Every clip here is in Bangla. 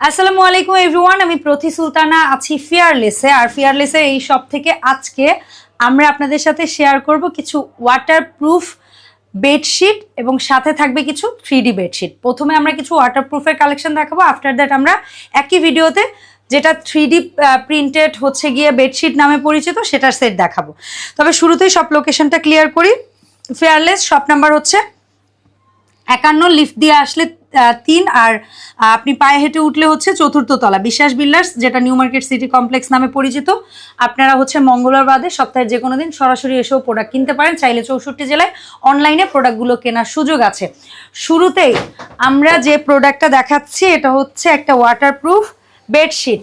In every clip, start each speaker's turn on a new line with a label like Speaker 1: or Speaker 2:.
Speaker 1: আসসালামু আলাইকুম এভরিওয়ান আমি প্রতি সুলতানা, আছি ফিয়ারলেসে আর ফিয়ারলেসে এই সব থেকে আজকে আমরা আপনাদের সাথে শেয়ার করব কিছু ওয়াটারপ্রুফ বেডশিট এবং সাথে থাকবে কিছু থ্রি ডি বেডশিট প্রথমে আমরা কিছু ওয়াটারপ্রুফের কালেকশন দেখাবো। আফটার দ্যাট আমরা একই ভিডিওতে যেটা থ্রি ডি প্রিন্টেড হচ্ছে গিয়ে বেডশিট নামে পরিচিত সেটার সেট দেখাবো। তবে শুরুতেই সব লোকেশনটা ক্লিয়ার করি। ফেয়ারলেস শপ নাম্বার হচ্ছে একান্ন, লিফট দিয়ে আসলে তিন আর আপনি পায়ে হেঁটে উঠলে হচ্ছে চতুর্থ তলা, বিশ্বাস বিল্ডার্স, যেটা নিউ মার্কেট সিটি কমপ্লেক্স নামে পরিচিত। আপনারা হচ্ছে মঙ্গলবার বাদে সপ্তাহের যে কোনো দিন সরাসরি এসেও প্রোডাক্ট কিনতে পারেন। চাইলে চৌষট্টি জেলায় অনলাইনে প্রোডাক্টগুলো কেনার সুযোগ আছে। শুরুতেই আমরা যে প্রোডাক্টটা দেখাচ্ছি, এটা হচ্ছে একটা ওয়াটারপ্রুফ বেডশিট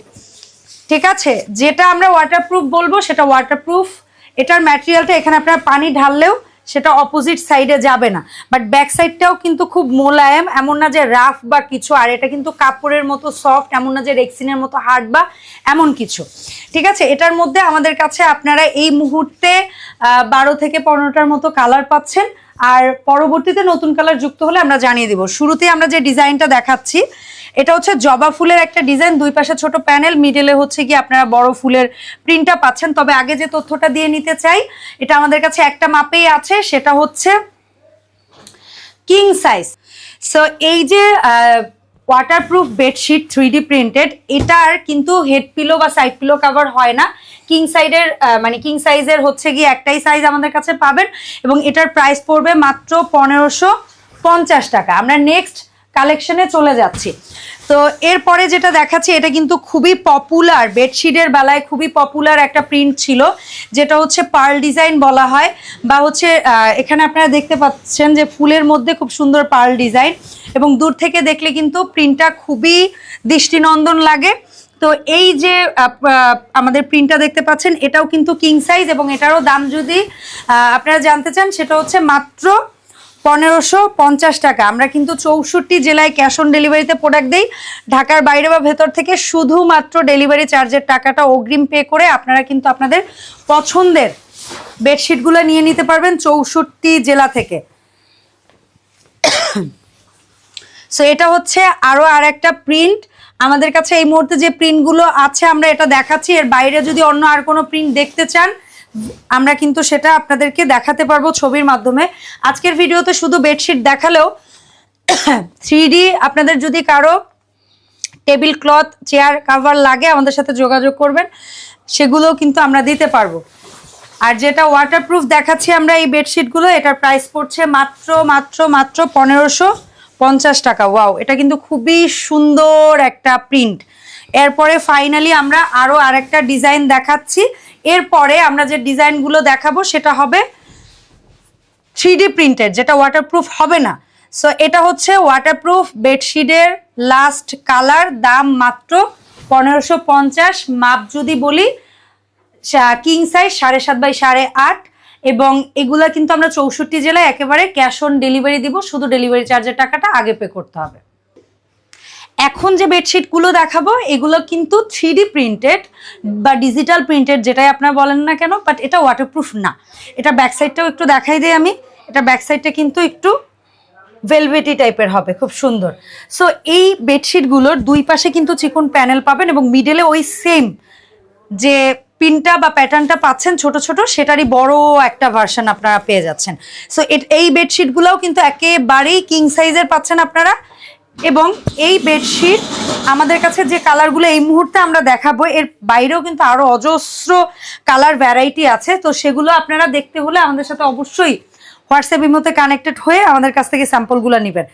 Speaker 1: ঠিক আছে? যেটা আমরা ওয়াটারপ্রুফ বলব, সেটা ওয়াটারপ্রুফ এটার ম্যাটেরিয়ালটা এখানে আপনার পানি ঢাললেও সেটা অপোজিট সাইডে যাবে না। বাট ব্যাক সাইডটাও কিন্তু খুব মোলায়েম, এমন না যে রাফ বা কিছু, আর এটা কিন্তু কাপড়ের মতো সফট এমন না যে রেক্সিনের মতো হার্ড বা এমন কিছু। ঠিক আছে? এটার মধ্যে আমাদের কাছে আপনারা এই মুহূর্তে বারো থেকে পনেরোটার মতো কালার পাচ্ছেন। আর পরবর্তীতে নতুন কালার যুক্ত হলে আমরা জানিয়ে দিব। শুরুতে আমরা যে ডিজাইনটা দেখাচ্ছি, এটা হচ্ছে জবা ফুলের একটা ডিজাইন দুই পাশে ছোট প্যানেল মিডেলে হচ্ছে কি আপনারা বড় ফুলের প্রিন্টটা পাচ্ছেন। তবে আগে যে তথ্যটা দিয়ে নিতে চাই, এটা আমাদের কাছে একটা মাপেই আছে, সেটা হচ্ছে কিং সাইজ সো এই যে waterproof bedsheet three D printed এটার কিন্তু হেড পিলো বা সাইড পিলো কাভার হয় না। কিং সাইডের মানে কিং সাইজের হচ্ছে গিয়ে একটাই সাইজ আমাদের কাছে পাবেন এবং এটার প্রাইস পড়বে মাত্র পনেরোশো পঞ্চাশ টাকা। আমরা নেক্সট কালেকশনে চলে যাচ্ছি। তো এরপরে যেটা দেখাচ্ছি, এটা কিন্তু খুবই পপুলার বেডশিটের বেলায় খুবই পপুলার একটা প্রিন্ট ছিল, যেটা হচ্ছে পার্ল ডিজাইন বলা হয়, বা হচ্ছে এখানে আপনারা দেখতে পাচ্ছেন যে ফুলের মধ্যে খুব সুন্দর পার্ল ডিজাইন এবং দূর থেকে দেখলে কিন্তু প্রিন্টটা খুবই দৃষ্টিনন্দন লাগে। তো এই যে আমাদের প্রিন্টটা দেখতে পাচ্ছেন, এটাও কিন্তু কিং সাইজ এবং এটারও দাম যদি আপনারা জানতে চান, সেটা হচ্ছে মাত্র পনেরোশো পঞ্চাশ টাকা। আমরা কিন্তু চৌষট্টি জেলায় ক্যাশ অন ডেলিভারিতে প্রোডাক্ট দিই। ঢাকার বাইরে বা ভেতর থেকে শুধুমাত্র ডেলিভারি চার্জের টাকাটা অগ্রিম পে করে আপনারা কিন্তু আপনাদের পছন্দের বেডশিটগুলো নিয়ে নিতে পারবেন চৌষট্টি জেলা থেকে। সো এটা হচ্ছে আরও আর একটা প্রিন্ট আমাদের কাছে এই মুহূর্তে যে প্রিন্টগুলো আছে, আমরা এটা দেখাচ্ছি। এর বাইরে যদি অন্য আর কোনো প্রিন্ট দেখতে চান আমরা কিন্তু সেটা আপনাদেরকে দেখাতে পারব ছবির মাধ্যমে। আজকের ভিডিওতে শুধু বেডশিট দেখালেও থ্রি আপনাদের যদি কারও টেবিল ক্লথ, চেয়ার কাভার লাগে, আমাদের সাথে যোগাযোগ করবেন। সেগুলোও কিন্তু আমরা দিতে পারব। আর যেটা ওয়াটারপ্রুফ দেখাচ্ছি আমরা এই বেডশিটগুলো, এটার প্রাইস পড়ছে মাত্র মাত্র মাত্র পনেরোশো পঞ্চাশ টাকা। ওয়াও এটা কিন্তু খুবই সুন্দর একটা প্রিন্ট এরপরে ফাইনালি আমরা আরও আরেকটা ডিজাইন দেখাচ্ছি। এরপরে আমরা যে ডিজাইনগুলো দেখাবো, সেটা হবে থ্রি প্রিন্টেড যেটা ওয়াটারপ্রুফ হবে না। সো এটা হচ্ছে ওয়াটারপ্রুফ বেডশিটের লাস্ট কালার দাম মাত্র পনেরোশো পঞ্চাশ। মাপ যদি বলি কিং সাইজ সাড়ে সাত বাই সাড়ে আট। এবং এগুলা কিন্তু আমরা চৌষট্টি জেলায় একেবারে ক্যাশ অন ডেলিভারি দিব, শুধু ডেলিভারি চার্জের টাকাটা আগে পে করতে হবে। এখন যে বেডশিটগুলো দেখাবো, এগুলো কিন্তু থ্রি প্রিন্টেড বা ডিজিটাল প্রিন্টেড যেটাই আপনারা বলেন না কেন বাট এটা ওয়াটারপ্রুফ না। এটা ব্যাক সাইডটাও একটু দেখাই দিই আমি। এটা ব্যাক সাইডটা কিন্তু একটু ভেলভেটি টাইপের হবে, খুব সুন্দর। সো এই বেডশিটগুলোর দুই পাশে কিন্তু চিকন প্যানেল পাবেন এবং মিডলে ওই সেম যে পিনটা বা প্যাটার্নটা পাচ্ছেন ছোট ছোট, সেটারই বড় একটা ভার্সন আপনারা পেয়ে যাচ্ছেন। সো এই বেডশিটগুলোও কিন্তু একেবারেই কিং সাইজের পাচ্ছেন আপনারা। এবং এই বেডশিট আমাদের কাছে যে কালারগুলো এই মুহূর্তে আমরা দেখাবো, এর বাইরেও কিন্তু আরও অজস্র কালার ভ্যারাইটি আছে। তো সেগুলো আপনারা দেখতে হলে আমাদের সাথে অবশ্যই হোয়াটসঅ্যাপ ইমোতে কানেক্টেড হয়ে আমাদের কাছ থেকে স্যাম্পলগুলো নেবেন।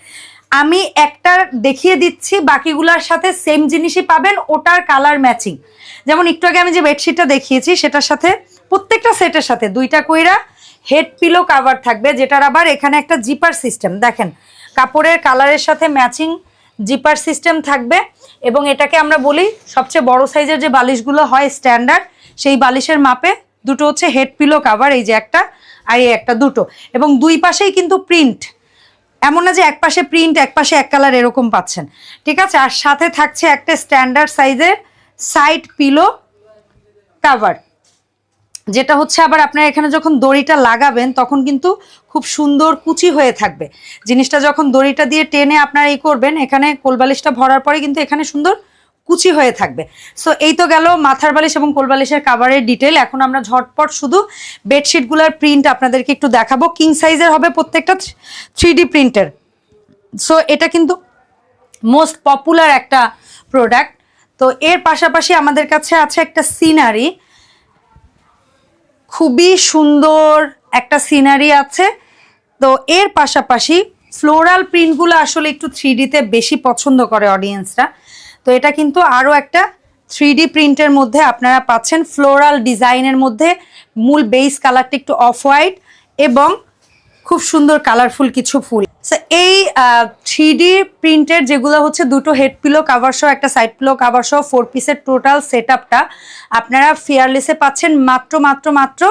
Speaker 1: আমি একটা দেখিয়ে দিচ্ছি, বাকিগুলোর সাথে সেম জিনিসই পাবেন, ওটার কালার ম্যাচিং যেমন একটু আগে আমি যে বেডশিটটা দেখিয়েছি, সেটার সাথে প্রত্যেকটা সেটের সাথে দুইটা কইরা হেড পিলো কাভার থাকবে, যেটার আবার এখানে একটা জিপার সিস্টেম দেখেন কাপড়ের কালারের সাথে ম্যাচিং জিপার সিস্টেম থাকবে এবং এটাকে আমরা বলি সবচেয়ে বড় সাইজের যে বালিশগুলো হয় স্ট্যান্ডার্ড, সেই বালিশের মাপে দুটো হচ্ছে হেড পিলো কাভার, এই যে একটা আর এই একটা দুটো। এবং দুই পাশেই কিন্তু প্রিন্ট। এমন না যে এক পাশে প্রিন্ট, এক পাশে এক কালার এরকম পাচ্ছেন। ঠিক আছে? আর সাথে থাকছে একটা স্ট্যান্ডার্ড সাইজের সাইড পিলো কাভার। যেটা হচ্ছে আবার আপনার এখানে যখন দড়িটা লাগাবেন, তখন কিন্তু খুব সুন্দর কুচি হয়ে থাকবে। জিনিসটা যখন দড়িটা দিয়ে টেনে আপনারা এই করবেন, এখানে কোলবালিশটা ভরার পরে কিন্তু এখানে সুন্দর কুচি হয়ে থাকবে। সো এই তো গেল মাথার বালিশ এবং কোল বালিশের কাভারের ডিটেল এখন আমরা ঝটপট শুধু বেডশিটগুলোর প্রিন্ট আপনাদেরকে একটু দেখাবো। কিং সাইজের হবে প্রত্যেকটা থ্রি প্রিন্টের সো এটা কিন্তু মোস্ট পপুলার একটা প্রোডাক্ট তো, এর পাশাপাশি আমাদের কাছে আছে একটা সিনারি খুবই সুন্দর একটা সিনারি আছে। তো এর পাশাপাশি ফ্লোরাল প্রিন্টগুলো আসলে একটু থ্রি ডিতে বেশি পছন্দ করে অডিয়েন্সরা তো এটা কিন্তু আরও একটা থ্রি ডি প্রিন্টের মধ্যে আপনারা পাচ্ছেন। ফ্লোরাল ডিজাইনের মধ্যে মূল বেস কালারটা একটু অফ হোয়াইট এবং খুব সুন্দর কালারফুল কিছু ফুল। এই থ্রি ডি প্রিন্টের যেগুলো হচ্ছে দুটো হেড পিলো কাভার সহ একটা সাইড পিলো কাভার সহ ফোর পিসের টোটাল সেট আপনারা ফেয়ারলেসে পাচ্ছেন মাত্র মাত্র মাত্র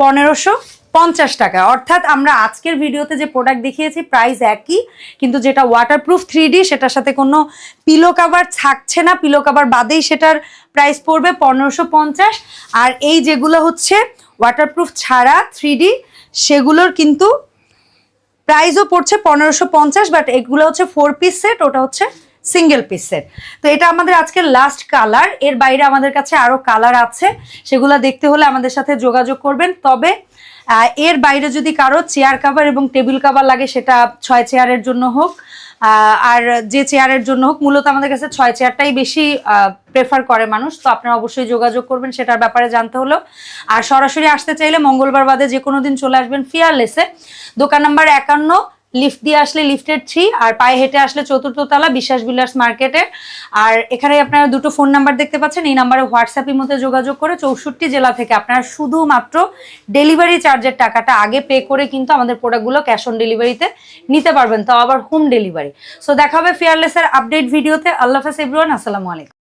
Speaker 1: পনেরোশো পঞ্চাশ টাকা। অর্থাৎ আমরা আজকের ভিডিওতে যে প্রোডাক্ট দেখিয়েছি প্রাইস একই, কিন্তু যেটা ওয়াটারপ্রুফ থ্রি ডি সেটার সাথে কোনো পিলো কাভার থাকছে না। পিলো কাভার বাদেই সেটার প্রাইস পড়বে পনেরোশো পঞ্চাশ। আর এই যেগুলো হচ্ছে ওয়াটারপ্রুফ ছাড়া থ্রি সেগুলোর কিন্তু প্রাইসও পড়ছে পনেরোশো পঞ্চাশ বাট এগুলো হচ্ছে ফোর পিস সেট ওটা হচ্ছে সিঙ্গেল পিস সেট তো এটা আমাদের আজকের লাস্ট কালারের বাইরে আমাদের কাছে আরও কালার আছে, সেগুলো দেখতে হলে আমাদের সাথে যোগাযোগ করবেন। তবে এর বাইরে যদি কারও চেয়ার কাভার এবং টেবিল কাভার লাগে, সেটা ছয় চেয়ারের জন্য হোক আর যে চেয়ারের জন্য হোক, মূলত আমাদের কাছে ছয় চেয়ারটাই বেশি প্রেফার করে মানুষ। তো আপনারা অবশ্যই যোগাযোগ করবেন, সেটার ব্যাপারে জানতে হলো। আর সরাসরি আসতে চাইলে মঙ্গলবার বাদে যে কোনো দিন চলে আসবেন ফিয়ারলেসে দোকান নাম্বার একান্ন লিফট দিয়ে আসলে লিফটের থ্রি আর পায়ে হেঁটে আসলে চতুর্থ তলা বিশ্বাস বিলাস মার্কেটে আর এখানে আপনারা দুটো ফোন নাম্বার দেখতে পাচ্ছেন, এই নাম্বারে হোয়াটসঅ্যাপের মধ্যে যোগাযোগ করে চৌষট্টি জেলা থেকে আপনারা শুধুমাত্র ডেলিভারি চার্জের টাকাটা আগে পে করে কিন্তু আমাদের প্রোডাক্টগুলো ক্যাশ অন ডেলিভারিতে নিতে পারবেন, তাও আবার হোম ডেলিভারি সো দেখা হবে ফেয়ারলেসের আপডেট ভিডিওতে আল্লাহ হাফেজ এভরিওয়ান আসসালামু আলাইকুম।